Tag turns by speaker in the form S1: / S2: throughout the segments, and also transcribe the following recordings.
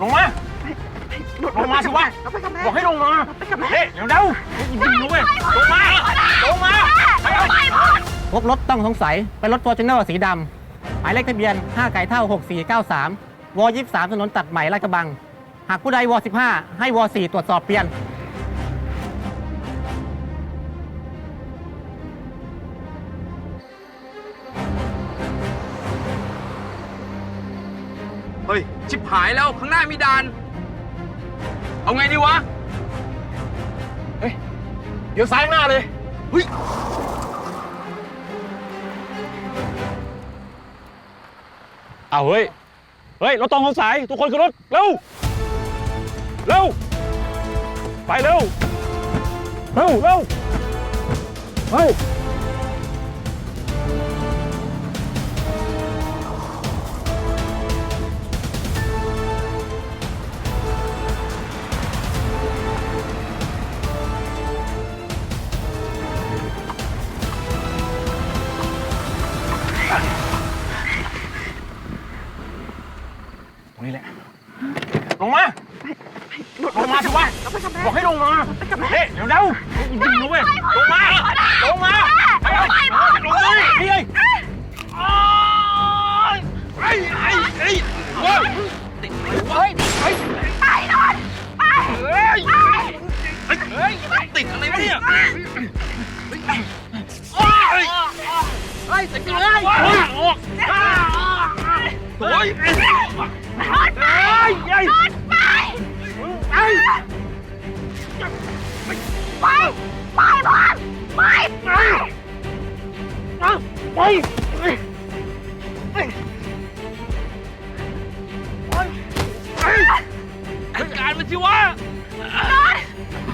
S1: ลงมา ลงมาสิวะ
S2: เอาไปกับแม่
S1: บอกให้ลงมา
S2: ไปกับแม่
S1: เฮ้ยเดี๋ยวเร็วยิงนะเว้ยลงมา ลงมาไปเอา
S3: พบรถต้องสงสัยเป็นรถฟอร์จูเนอร์สีดำหมายเลขทะเบียน 5 ไก่เท่า 6493ว23ถนนตัดใหม่ลาดกระบัง หากผู้ใดว15 ให้ว4ตรวจสอบเปลี่ยน
S4: เฮ้ย ชิบหายแล้ว ข้างหน้ามีด่าน เอาไงดีวะ
S1: เดี๋ยวซ้ายหน้าเลย
S4: เฮ้ย
S5: เอาเฮ้ย เฮ้ย รถต้องสงสัยทุกคนขึ้นรถ เร็ว เร็ว ไปเร็ว เร็ว เร็ว เฮ้ย
S1: ลงมา ลงมาสิวะ
S2: เอาไปกับแม่
S1: บอกให้ลงมา
S2: ไปกับแม่
S1: เฮ้ยเดี๋ยวเร็วยิงนะเว้ยลงมา ลงมาไปเอาลงมาเฮ้ยไอ้ไอ้ไอ้ว้าวติดเฮ้ยเฮ้ยไปนอนไปเฮ้ยเฮ้ยติดอะไรวะเนี่ยเฮ้ยเฮ้ยติดเลยออก โอ้ยเฮ้ยเฮ้ยเฮ้ไปไปไปบอลไปไปไปไป
S4: จัดการมันสิวะ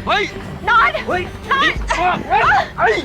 S4: เฮ้ย
S2: นอน
S1: เฮ้ย
S2: นอน
S1: เฮ้ยเฮ้ย